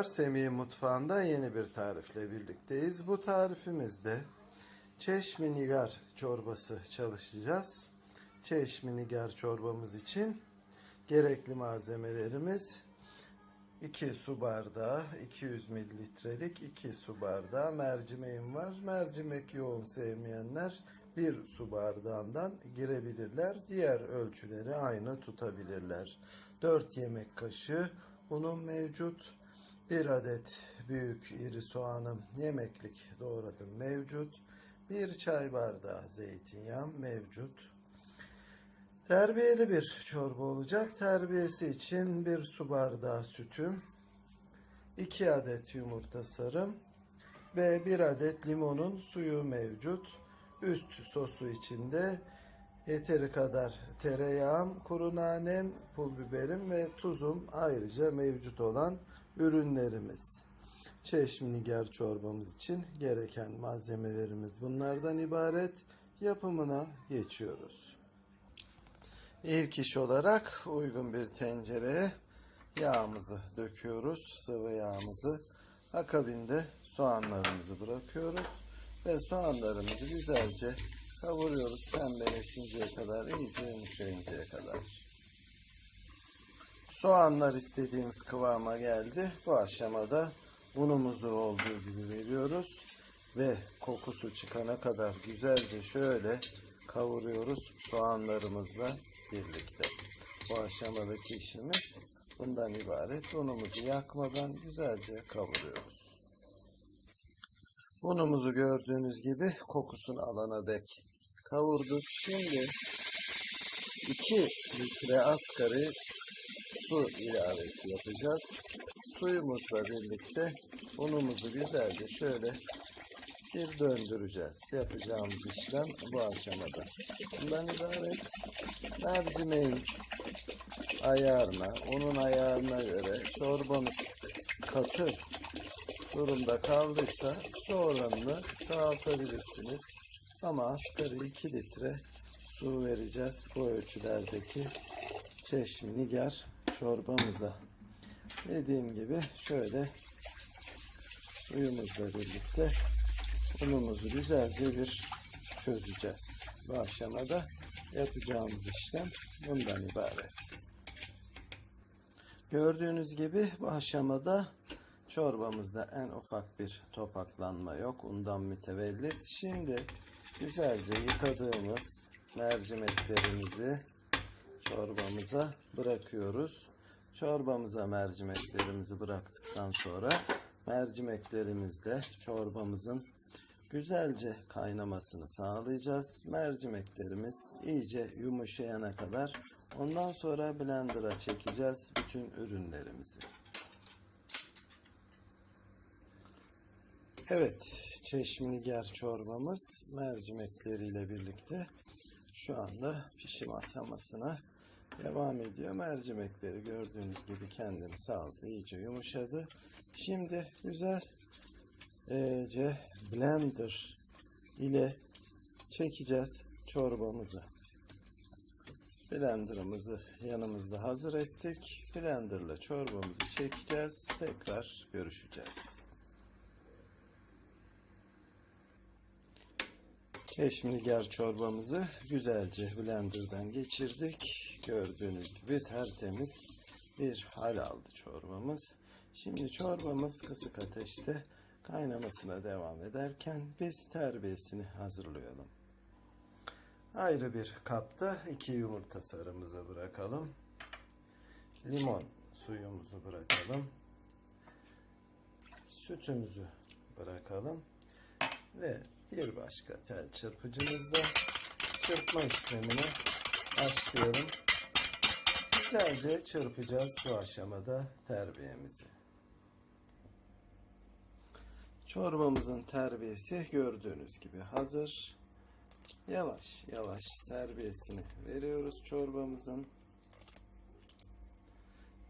Merhabalar, Semih Mutfağı'nda yeni bir tarifle birlikteyiz. Bu tarifimizde çeşmi nigar çorbası çalışacağız. Çeşmi nigar çorbamız için gerekli malzemelerimiz 2 su bardağı, 200 mililitrelik 2 su bardağı mercimeğim var. Mercimek yoğun sevmeyenler 1 su bardağından girebilirler. Diğer ölçüleri aynı tutabilirler. 4 yemek kaşığı unum mevcut. 1 adet büyük iri soğanım yemeklik doğradım mevcut. 1 çay bardağı zeytinyağı mevcut. Terbiyeli bir çorba olacak. Terbiyesi için bir su bardağı sütüm, 2 adet yumurta sarım ve 1 adet limonun suyu mevcut. Üst sosu içinde yeteri kadar tereyağım, kuru nanem, pul biberim ve tuzum ayrıca mevcut olan ürünlerimiz. Çeşmi nigar çorbamız için gereken malzemelerimiz bunlardan ibaret. Yapımına geçiyoruz. İlk iş olarak uygun bir tencereye yağımızı döküyoruz, sıvı yağımızı. Akabinde soğanlarımızı bırakıyoruz ve soğanlarımızı güzelce kavuruyoruz pembeleşinceye kadar, iyice yumuşayıncaya kadar. Soğanlar istediğimiz kıvama geldi. Bu aşamada unumuzu olduğu gibi veriyoruz ve kokusu çıkana kadar güzelce şöyle kavuruyoruz soğanlarımızla birlikte. Bu aşamadaki işimiz bundan ibaret. Unumuzu yakmadan güzelce kavuruyoruz. Unumuzu gördüğünüz gibi kokusunu alana dek kavurduk. Şimdi 2 litre asgari su ilavesi yapacağız. Suyumuzla birlikte unumuzu güzelce şöyle bir döndüreceğiz. Yapacağımız işlem bu aşamada. Bundan ibaret mercimeğin ayarına, unun ayarına göre çorbamız katı durumda kaldıysa su oranını çoğaltabilirsiniz. Ama asgari 2 litre su vereceğiz bu ölçülerdeki çeşmi nigar çorbamıza. Dediğim gibi şöyle suyumuzla birlikte unumuzu güzelce bir çözeceğiz. Bu aşamada yapacağımız işlem bundan ibaret. Gördüğünüz gibi bu aşamada çorbamızda en ufak bir topaklanma yok. Undan mütevellit. Şimdi güzelce yıkadığımız mercimeklerimizi çorbamıza bırakıyoruz. Çorbamıza mercimeklerimizi bıraktıktan sonra mercimeklerimizde çorbamızın güzelce kaynamasını sağlayacağız. Mercimeklerimiz iyice yumuşayana kadar ondan sonra blender'a çekeceğiz bütün ürünlerimizi. Evet, çeşminiger çorbamız mercimekleriyle birlikte şu anda pişim aşamasına devam ediyor. Mercimekleri gördüğünüz gibi kendini saldı, iyice yumuşadı. Şimdi güzel iyice blender ile çekeceğiz çorbamızı. Blenderımızı yanımızda hazır ettik. Blenderla çorbamızı çekeceğiz. Tekrar görüşeceğiz. Çeşminigar çorbamızı güzelce blenderdan geçirdik. Gördüğünüz gibi tertemiz bir hal aldı çorbamız. Şimdi çorbamız kısık ateşte kaynamasına devam ederken biz terbiyesini hazırlayalım. Ayrı bir kapta iki yumurta sarımızı bırakalım. Limon suyumuzu bırakalım. Sütümüzü bırakalım. Ve bir başka tel çırpıcımızla çırpma işlemine başlayalım. Güzelce çırpacağız bu aşamada terbiyemizi. Çorbamızın terbiyesi gördüğünüz gibi hazır. Yavaş yavaş terbiyesini veriyoruz çorbamızın.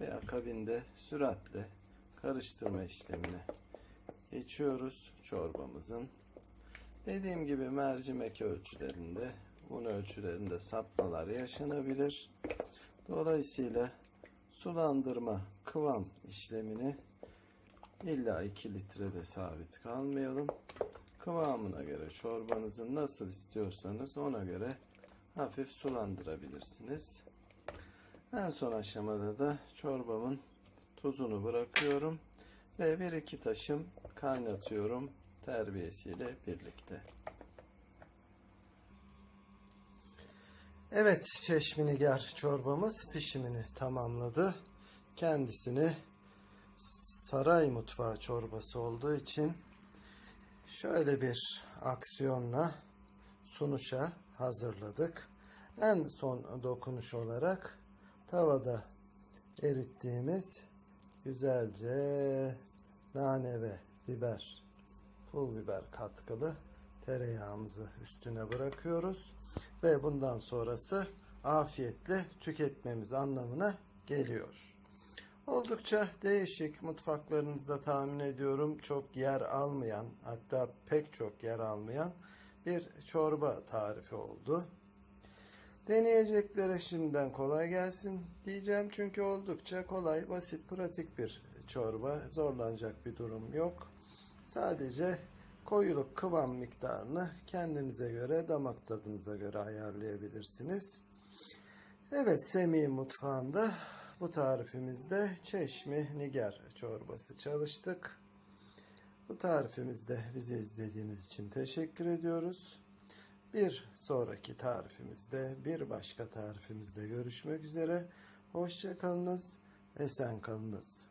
Ve akabinde süratle karıştırma işlemine geçiyoruz çorbamızın. Dediğim gibi mercimek ölçülerinde, un ölçülerinde sapmalar yaşanabilir. Dolayısıyla sulandırma kıvam işlemini İlla 2 litrede sabit kalmayalım. Kıvamına göre çorbanızı nasıl istiyorsanız ona göre hafif sulandırabilirsiniz. En son aşamada da çorbamın tuzunu bırakıyorum ve bir iki taşım kaynatıyorum terbiyesiyle birlikte. Evet, çeşminigar çorbamız pişimini tamamladı. Kendisini saray mutfağı çorbası olduğu için şöyle bir aksiyonla sunuşa hazırladık. En son dokunuş olarak tavada erittiğimiz güzelce nane ve biber, pul biber katkılı tereyağımızı üstüne bırakıyoruz ve bundan sonrası afiyetle tüketmemiz anlamına geliyor. Oldukça değişik mutfaklarınızda tahmin ediyorum çok yer almayan hatta pek çok yer almayan bir çorba tarifi oldu. Deneyeceklere şimdiden kolay gelsin diyeceğim çünkü oldukça kolay, basit, pratik bir çorba. Zorlanacak bir durum yok. Sadece koyuluk kıvam miktarını kendinize göre, damak tadınıza göre ayarlayabilirsiniz. Evet, Semih mutfağında bu tarifimizde çeşmi niger çorbası çalıştık. Bu tarifimizde bizi izlediğiniz için teşekkür ediyoruz. Bir sonraki tarifimizde, bir başka tarifimizde görüşmek üzere. Hoşça kalınız, esen kalınız.